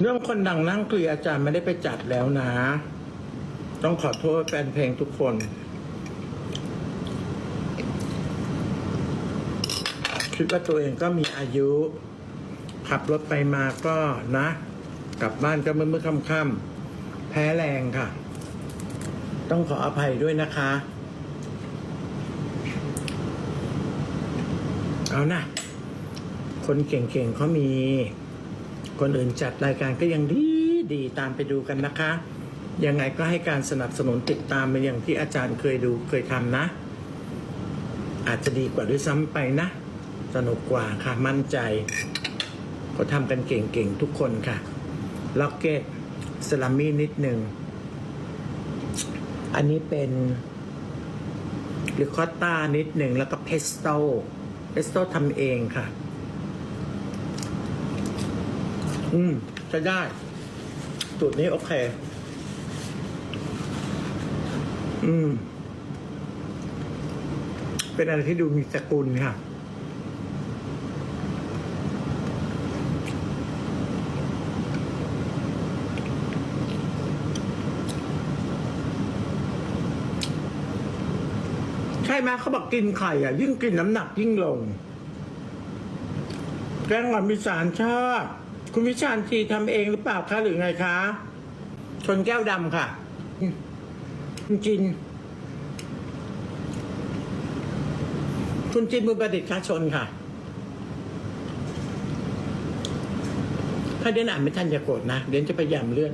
เรื่องคนดังนั่งเคลียอาจารย์ไม่ได้ไปจัดแล้วนะ ต้องขอโทษแฟนเพลงทุกคน คิดว่าตัวเองก็มีอายุ ขับรถไปมาก็นะ กลับบ้านก็เมื่อเมื่อค่ำๆแพ้แรงค่ะ ต้องขออภัยด้วยนะคะ เอานะ คนเก่งๆเขามี คนอื่นจัดรายการก็ยังดีดีตามไปดูกันนะคะ ยังไงก็ให้การสนับสนุนติดตามไปอย่างที่อาจารย์เคยดูเคยทำนะ อาจจะดีกว่าด้วยซ้ำไปนะ สนุกกว่าค่ะมั่นใจเขาทำกันเก่งๆทุกคนค่ะล็อกเก็ตสลัมมี่นิดหนึ่ง อันนี้เป็นริคอตต้านิดหนึ่งแล้วก็เพสโต้เพสโต้ทำเองค่ะ อืมใช้ได้สูตรนี้โอเค อืม เป็นอะไรที่ดูมีสกุลค่ะ ใช่ไหมเขาบอกกินไข่อะ ยิ่งกินน้ำหนักยิ่งลง แกงหวานวิสารชอบ คุณวิชาญทีทำเองหรือเปล่าคะหรือไงคะชนแก้วดำค่ะคุณจิน คุณจินบุญประดิษฐ์ค่ะชนค่ะ ถ้าเดนอ่านไม่ทันอย่าโกรธนะ เดนจะพยายามเลื่อน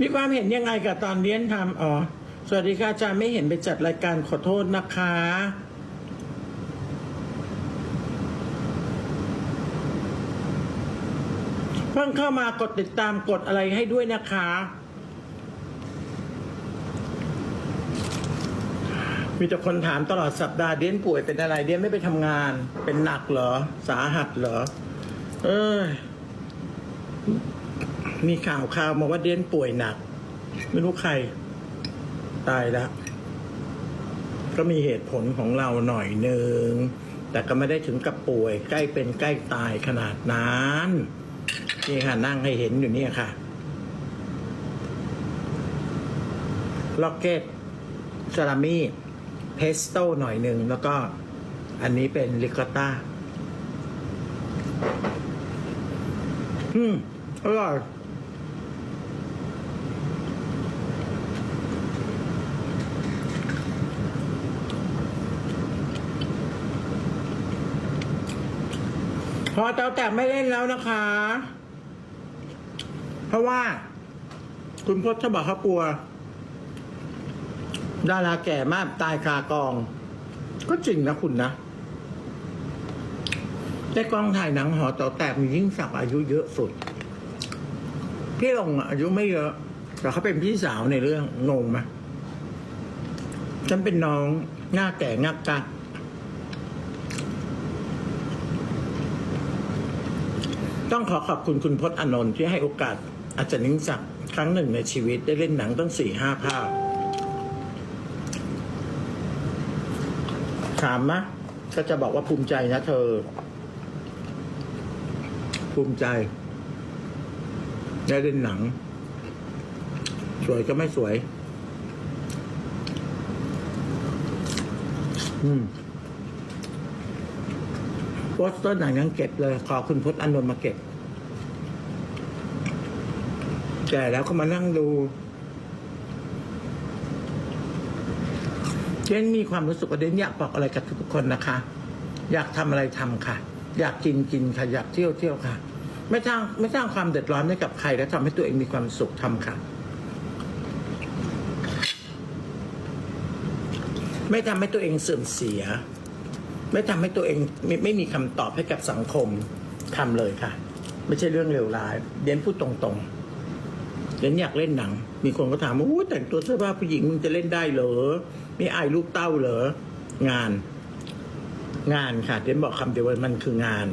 มีความเห็นยังไงกับตอนเลี้ยนทำอ๋อ สวัสดีค่ะอาจารย์ไม่เห็นไปจัดรายการขอโทษนะคะ เพิ่งเข้ามากดติดตามกดอะไรให้ด้วยนะคะ มีแต่คนถามตลอดสัปดาห์เดียนป่วยเป็นอะไรเดียนไม่ไปทำงาน เป็นหนักเหรอ สาหัสเหรอ เออ มีข่าวข่าวมาว่าเดียนป่วยหนัก ไม่รู้ใคร ตายแล้วก็มีเหตุผลของเราหน่อยหนึ่งแต่ก็ไม่ได้ถึงกับป่วย ใกล้เป็นใกล้ตายขนาดนั้นนี่ค่ะนั่งให้เห็นอยู่เนี่ยค่ะล็อกเก็ตซาลามี่เพสโต้หน่อยหนึ่ง แล้วก็อันนี้เป็นริคอต้า อืม อร่อย พอเตาแตกไม่เล่นแล้วนะคะ เพราะว่า คุณพจน์เขาบขากลัว ดาราแก่มากตายคากอง ก็จริงนะคุณนะแต่กองถ่ายหนังหอเตาแตกมียิ่งศักดิ์อายุเยอะสุด พี่ลงอะอายุไม่เยอะ แต่เขาเป็นพี่สาวในเรื่องงงไหมฉันเป็นน้องหน้าแก่หน้ากัก ต้องขอขอบคุณคุณพจน์อนนท์ที่ให้โอกาสอาจารย์นิ้งศักดิ์ครั้งหนึ่งในชีวิตได้เล่นหนังตั้งสี่ห้าภาคถามมะก็จะบอกว่าภูมิใจนะเธอ ภูมิใจ ได้เล่นหนัง สวยก็ไม่สวย อืม โปสเตอร์หนังยังเก็บเลย ขอคุณพจน์อานนท์มาเก็บ แก่แล้วก็มานั่งดูเดนมีความรู้สึกว่าเดนอยากบอกอะไรกับทุกคนนะคะ อยากทำอะไรทำค่ะ อยากกินกินค่ะ อยากเที่ยวเที่ยวค่ะ ไม่สร้างไม่สร้างความเดือดร้อนให้กับใครและทำให้ตัวเองมีความสุขทำค่ะ ไม่ทำให้ตัวเองเสื่อมเสีย ไม่ทำให้ตัวเองไม่ไม่มีคำตอบให้กับสังคมทำเลยค่ะ ไม่ใช่เรื่องเลวร้ายเดนพูดตรงๆเดนอยากเล่นหนัง มีคนก็ถามว่าอู้แต่งตัวเสื้อผ้าผู้หญิงมึงจะเล่นได้เหรอไม่อายลูกเต้าเหรองาน งานค่ะเดนบอกคำเดียวว่ามันคืองาน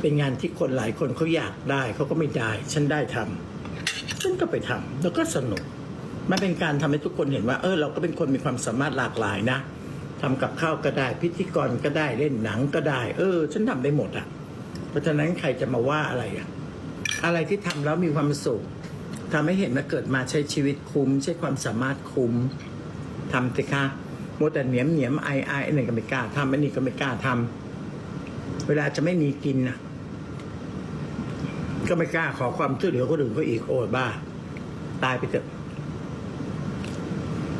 เป็นงานที่คนหลายคนเขาอยากได้เขาก็ไม่ได้ ฉันได้ทำฉันก็ไปทำแล้วก็สนุกมันเป็นการทำให้ทุกคนเห็นว่า เออ เราก็เป็นคนมีความสามารถหลากหลายนะ ทำกับข้าวก็ได้ พิธีกรก็ได้เล่นหนังก็ได้ เออ ฉันทำได้หมดอะ เพราะฉะนั้นใครจะมาว่าอะไรอะ อะไรที่ทำแล้วมีความสุขทำให้เห็นว่าเกิดมาใช้ชีวิตคุ้ม ใช้ความสามารถคุ้มทำสิคะมัวแต่เหนียมเหนียมไอไออันหนึ่งก็ไม่กล้าทำอันนี้ก็ไม่กล้าทำเวลาจะไม่มีกินนะก็ไม่กล้าขอความช่วยเหลือคนอื่นก็อีกโอ้บ้า ตายไปเถอะ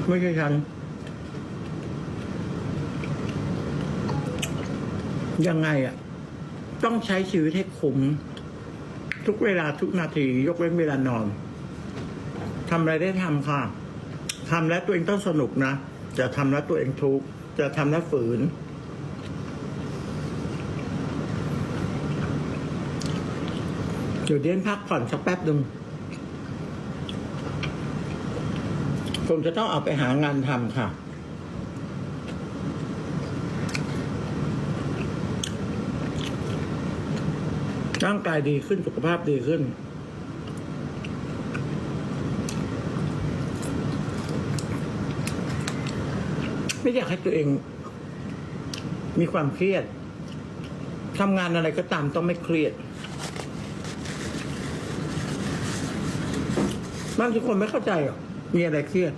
ไม่ใช่ฉัน ยังไงอะ ต้องใช้ชีวิตให้คุ้มทุกเวลาทุกนาที ยกเว้นเวลานอนทำอะไรได้ทำค่ะทำแล้วตัวเองต้องสนุกนะจะทำแล้วตัวเองทุกข์จะทำแล้วฝืน เดี๋ยวเดี้ยนพักผ่อนสักแป๊บหนึ่งคงจะต้องเอาไปหางานทำค่ะ ร่างกายดีขึ้นสุขภาพดีขึ้น ไม่อยากให้ตัวเอง มีความเครียดทำงานอะไรก็ตามต้องไม่เครียดบางทีคนไม่เข้าใจหรอกมีอะไรเครียด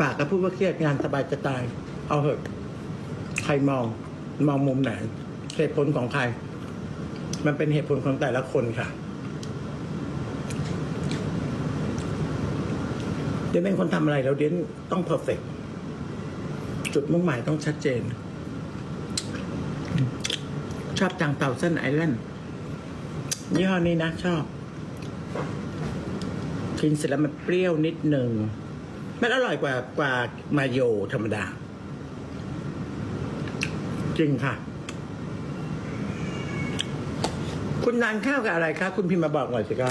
ปากก็พูดว่าเครียดงานสบายจะตาย เอาเหอะ ใครมอง มองมุมไหนเหตุผลของใคร มันเป็นเหตุผลของแต่ละคนค่ะเดี๋ยวเป็นคนทำอะไรแล้วเดี๋ยวต้องเพอร์เฟกจุดมุ่งหมายต้องชัดเจน ชอบจังเต่าเส้นไอแลนด์ยี่ห้อนี้นะชอบ กินเสร็จแล้วมันเปรี้ยวนิดหนึ่งมันอร่อยกว่ากว่ามาโยธรรมดา จริงค่ะ คุณนานข้าวกับอะไรคะ คุณพิมพ์มาบอกหน่อยสิคะ